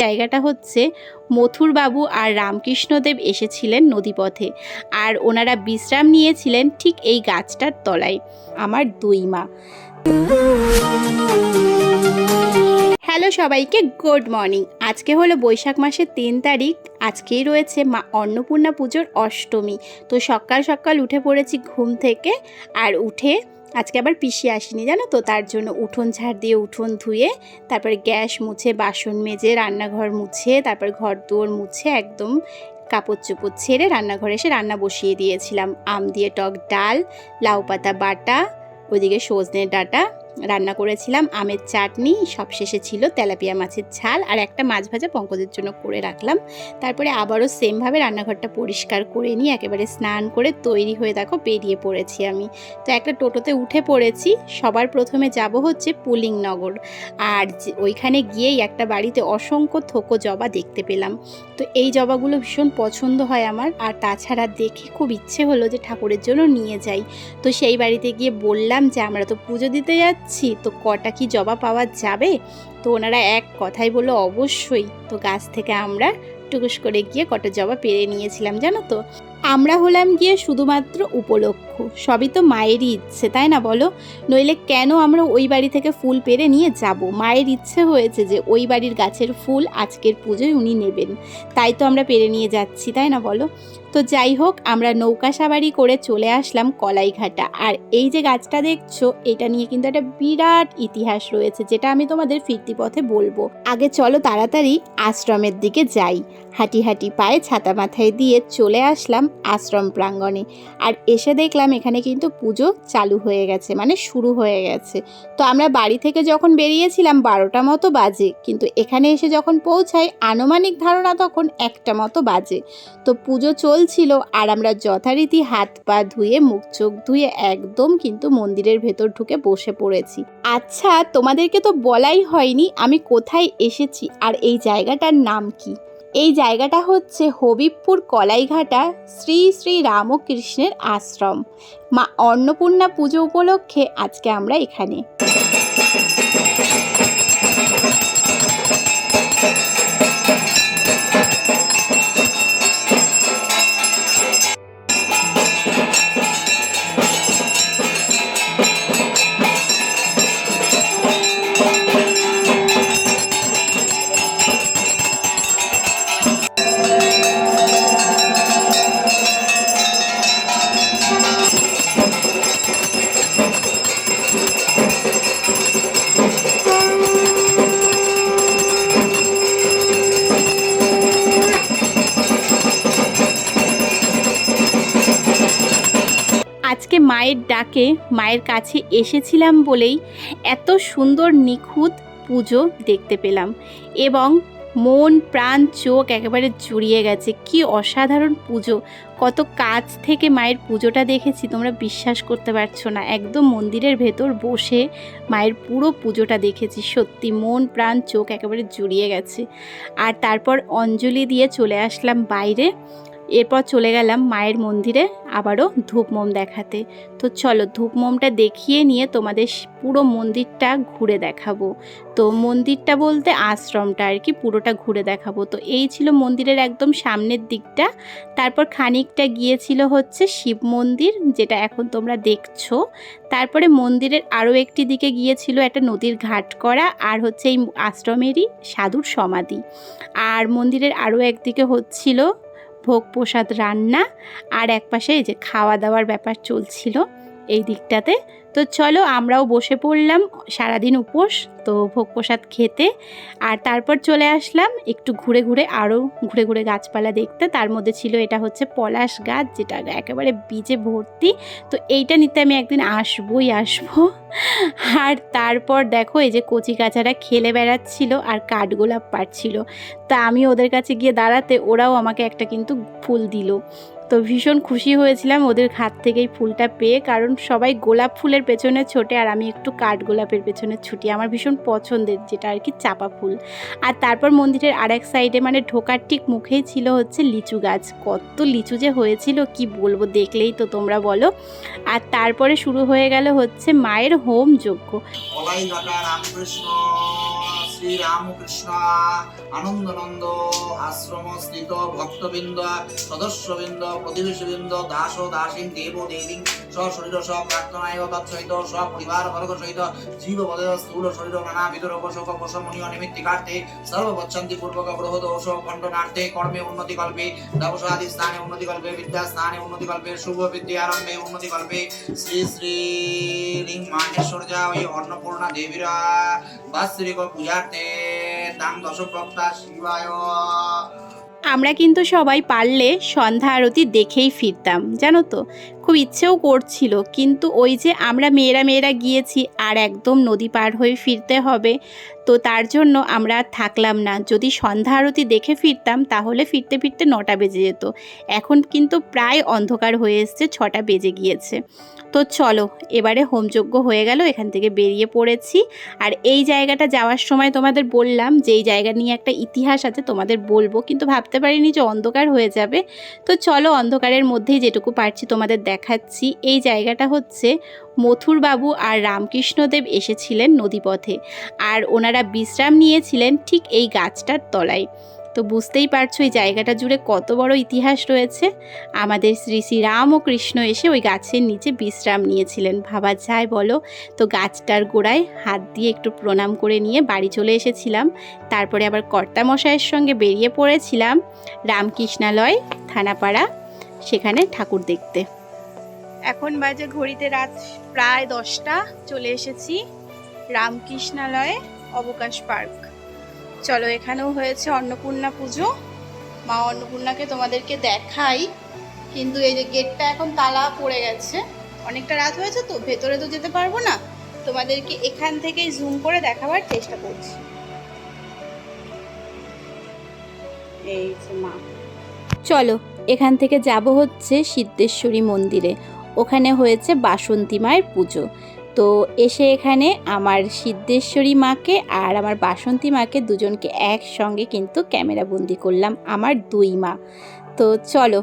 জায়গাটা হচ্ছে মথুরবাবু আর রামকৃষ্ণদেব এসেছিলেন নদীপথে, আর ওনারা বিশ্রাম নিয়েছিলেন ঠিক এই গাছটার তলায়, আমার দুই মা। হ্যালো সবাইকে, গুড মর্নিং। আজকে হলো বৈশাখ মাসের তিন তারিখ, আজকেই রয়েছে মা অন্নপূর্ণা পুজোর অষ্টমী। তো সকাল সকাল উঠে পড়েছি ঘুম থেকে, আর উঠে আজকে আবার পিসি আসিনি, জানো তো? তার জন্য উঠোন ঝাড় দিয়ে উঠোন ধুয়ে, তারপরে গ্যাস মুছে, বাসন মেজে, রান্নাঘর মুছে, তারপর ঘর দুয়ার মুছে, একদম কাপড় চোপড় ছেড়ে রান্নাঘরে এসে রান্না বসিয়ে দিয়েছিলাম। আম দিয়ে টক ডাল, লাউ পাতা বাটা ওইদিকে সজনে ডাঁটা রান্না করেছিলাম, আমের চাটনি, সবশেষে ছিল তেলাপিয়া মাছের ঝাল আর একটা মাছ ভাজা পঙ্কজের জন্য করে রাখলাম। তারপরে আবারও সেমভাবে রান্নাঘরটা পরিষ্কার করে নিয়ে একেবারে স্নান করে তৈরি হয়ে দেখো বেরিয়ে পড়েছি আমি। তো একটা টোটোতে উঠে পড়েছি, সবার প্রথমে যাব হচ্ছে পুলিংনগর আর যে- ওইখানে গিয়েই একটা বাড়িতে অসংখ্য থোকো জবা দেখতে পেলাম। তো এই জবাগুলো ভীষণ পছন্দ হয় আমার আর তাছাড়া দেখে খুব ইচ্ছে হলো যে ঠাকুরের জন্য নিয়ে যাই। তো সেই বাড়িতে গিয়ে বললাম যে আমরা তো পুজো দিতে যাচ্ছি তো কটা কি জবা পাওয়া যাবে? তো ওনারা এক কথাই বলল, অবশ্যই। তো গাছ থেকে আমরা টুকুস করে গিয়ে কটা জবা পেরে নিয়েছিলাম, জানো তো? আমরা হলাম গিয়ে শুধুমাত্র উপলক্ষ। সবই তো মায়েরই ইচ্ছে, তাই না বলো? নইলে কেন আমরা ওই বাড়ি থেকে ফুল পেরে নিয়ে যাব? মায়ের ইচ্ছে হয়েছে যে ওই বাড়ির গাছের ফুল আজকের পুজোয় উনি নেবেন। তাই তো আমরা পেরে নিয়ে যাচ্ছি, তাই না বলো? তো যাই হোক, আমরা নৌকা সাবারি করে চলে আসলাম কলাইঘাটা। আর এই যে গাছটা দেখছ, এটা নিয়ে কিন্তু একটা বিরাট ইতিহাস রয়েছে, যেটা আমি তোমাদের ফিরতি পথে বলব। আগে চলো তাড়াতাড়ি আশ্রমের দিকে যাই। হাঁটি হাঁটি পায়ে ছাতা মাথায় দিয়ে চলে আসলাম আশ্রম প্রাঙ্গণে। আর এসে দেখলাম এখানে কিন্তু পুজো চালু হয়ে গেছে মানে শুরু হয়ে গেছে। তো আমরা বাড়ি থেকে যখন বেরিয়েছিলাম বারোটা মতো বাজে, কিন্তু এখানে এসে যখন পৌঁছাই, আনুমানিক ধারণা তখন একটা মতো বাজে। তো পুজো চলছিল আর আমরা যথারীতি হাত পা ধুয়ে, মুখ চোখ ধুয়ে একদম কিন্তু মন্দিরের ভেতর ঢুকে বসে পড়েছি। আচ্ছা তোমাদেরকে তো বলাই হয়নি আমি কোথায় এসেছি আর এই জায়গাটার নাম কি? এই জায়গাটা হচ্ছে হবিবপুর কলাইঘাটা শ্রী শ্রী রামকৃষ্ণের আশ্রম। মা অন্নপূর্ণা পুজো উপলক্ষে আজকে আমরা এখানে। আজকে মায়ের ডাকে মায়ের কাছে এসেছিলাম বলেই এত সুন্দর নিখুঁত পুজো দেখতে পেলাম এবং মন, প্রাণ, চোখ একেবারে জুড়িয়ে গেছে। কি অসাধারণ পুজো। কত কাছ থেকে মায়ের পুজোটা দেখেছি, তোমরা বিশ্বাস করতে পারছ না। একদম মন্দিরের ভেতর বসে মায়ের পুরো পুজোটা দেখেছি। সত্যি মন, প্রাণ, চোখ একেবারে জুড়িয়ে গেছে। আর তারপর অঞ্জলি দিয়ে চলে আসলাম বাইরে। এরপর চলে গেলাম মায়ের মন্দিরে আবারও ধূপমোম দেখাতে। তো চলো ধূপমোমটা দেখিয়ে নিয়ে তোমাদের পুরো মন্দিরটা ঘুরে দেখাবো। তো মন্দিরটা বলতে আশ্রমটা আর কি, পুরোটা ঘুরে দেখাবো। তো এই ছিল মন্দিরের একদম সামনের দিকটা। তারপর খানিকটা গিয়েছিল হচ্ছে শিব মন্দির, যেটা এখন তোমরা দেখছ। তারপরে মন্দিরের আরও একটি দিকে গিয়েছিল একটা নদীর ঘাট করা আর হচ্ছে এই আশ্রমেরই সাধুর সমাধি। আর মন্দিরের আরও একদিকে হচ্ছিল ভোগ প্রসাদ রান্না আর একপাশে এই যে খাওয়া দাওয়ার ব্যাপার চলছিল এই দিকটাতে। তো চলো আমরাও বসে পড়লাম সারাদিন উপোস। তো ভোগ প্রসাদ খেতে। আর তারপর চলে আসলাম একটু ঘুরে ঘুরে আরও ঘুরে ঘুরে গাছপালা দেখতে। তার মধ্যে ছিল এটা হচ্ছে পলাশ গাছ, যেটা একেবারে বীজে ভর্তি। তো এইটা নিতে আমি একদিন আসবই, আসব। আর তারপর দেখো এই যে কচি কাচারা খেলে বেড়াচ্ছিল আর কাঠগোলাপ পাড়ছিল। তা আমি ওদের কাছে গিয়ে দাঁড়াতে ওরাও আমাকে একটা কিন্তু ফুল দিল। তো ভীষণ খুশি হয়েছিলাম ওদের হাত থেকেই ফুলটা পেয়ে, কারণ সবাই গোলাপ ফুলের পেছনে ছোটে আর আমি একটু কাঠ গোলাপের পেছনে ছুটি। আমার ভীষণ পছন্দের, যেটা আর কি চাপা ফুল। আর তারপর মন্দিরের আরেক সাইডে মানে ঢোকার ঠিক মুখেই ছিল হচ্ছে লিচু গাছ। কত লিচু যে হয়েছিল, কি বলব দেখলেই তো তোমরা বলো। আর তারপরে শুরু হয়ে গেল হচ্ছে মায়ের হোম যজ্ঞ। রামকৃষ্ণ, শ্রী রামকৃষ্ণ, আনন্দনন্দ আশ্রম স্থিত ভক্তবৃন্দ, সদস্যবৃন্দ, প্রতিবেশীবৃন্দ দাস ও দাসীন দেব দেবী স্বশরীর সব প্রার্থনায় তৎসহিত সব পরিবার বর্গ সহিত জীব বদয় স্থূল শরীর নানাবিধ রোগ শোক প্রশমনীয় নিমিত্তিকার্থে সর্ববচ্ছন্তি পূর্বক গ্রহ দোষ খণ্ডনার্থে কর্মে উন্নতি কল্পে ব্যবসাদি স্থানে উন্নতি কল্পে, বিদ্যা স্থানে উন্নতি কল্পে, শুভ বিদ্যা আরম্ভে উন্নতি কল্পে। শ্রী শ্রী রিং মাহেশ্বর্যা ওই অন্নপূর্ণা দেবীরা, বাৎসরিক পূজার্থে তাং দশ শিবায়। আমরা কিন্তু সবাই পারলে সন্ধ্যা আরতি দেখেই ফিরতাম, জানো তো? খুব ইচ্ছেও করছিল, কিন্তু ওই যে আমরা মেয়েরা মেয়েরা গিয়েছি আর একদম নদী পার হয়ে ফিরতে হবে তো তার জন্য আমরা থাকলাম না। যদি সন্ধ্যা আরতি দেখে ফিরতাম, তাহলে ফিরতে ফিরতে নটা বেজে যেত। এখন কিন্তু প্রায় অন্ধকার হয়ে এসছে, ছটা বেজে গিয়েছে। তো চলো, এবারে হোমযজ্ঞ হয়ে গেল, এখান থেকে বেরিয়ে পড়েছি। আর এই জায়গাটা যাওয়ার সময় তোমাদের বললাম যে, এই জায়গা নিয়ে একটা ইতিহাস আছে, তোমাদের বলব, কিন্তু ভাবতে পারিনি যে অন্ধকার হয়ে যাবে। তো চলো, অন্ধকারের মধ্যেই যেটুকু পারছি তোমাদের দেখাচ্ছি। এই জায়গাটা হচ্ছে মথুরবাবু আর রামকৃষ্ণদেব এসেছিলেন নদীপথে, আর ওনারা বিশ্রাম নিয়েছিলেন ঠিক এই গাছটার তলায়। তো বুঝতেই পারছ এই জায়গাটা জুড়ে কত বড় ইতিহাস রয়েছে। আমাদের শ্রী শ্রী রাম ও কৃষ্ণ এসে ওই গাছের নিচে বিশ্রাম নিয়েছিলেন। ভাবা যায় বলো? তো গাছটার গোড়ায় হাত দিয়ে একটু প্রণাম করে নিয়ে বাড়ি চলে এসেছিলাম। তারপরে আবার কর্তামশাইয়ের সঙ্গে বেরিয়ে পড়েছিলাম রামকৃষ্ণালয় থানাপাড়া, সেখানে ঠাকুর দেখতে। এখন বাজে ঘড়িতে রাত প্রায় দশটা, চলে এসেছি রামকৃষ্ণালয়ে অবকাশ পার্ক। চলো, এখানেও হয়েছে অন্নপূর্ণা পুজো। মা অন্নপূর্ণাকে তোমাদেরকে দেখাই, কিন্তু এই যে গেটটা এখন তালা পড়ে গেছে। অনেকটা রাত হয়েছে তো, ভেতরে তো যেতে পারব না। তোমাদেরকে এখান থেকেই জুম করে দেখাবার চেষ্টা করছি। এই যে মা। চলো, এখান থেকে যাব হচ্ছে সিদ্ধেশ্বরী মন্দিরে। ওখানে হয়েছে বাসন্তী মায়ের পুজো। তো এসে এখানে আমার সিদ্ধেশ্বরী মাকে আর আমার বাসন্তী মাকে দুজনকে একসঙ্গে কিন্তু ক্যামেরা বন্দি করলাম, আমার দুই মা। তো চলো,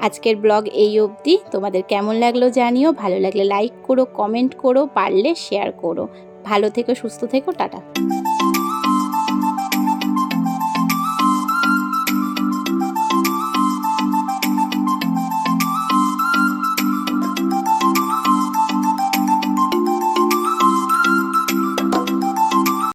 আজকের ব্লগ এই অবধি। তোমাদের কেমন লাগল জানিও, ভালো লাগলে লাইক করো, কমেন্ট করো, পারলে শেয়ার করো। ভালো থেকো, সুস্থ থেকো, টাটা।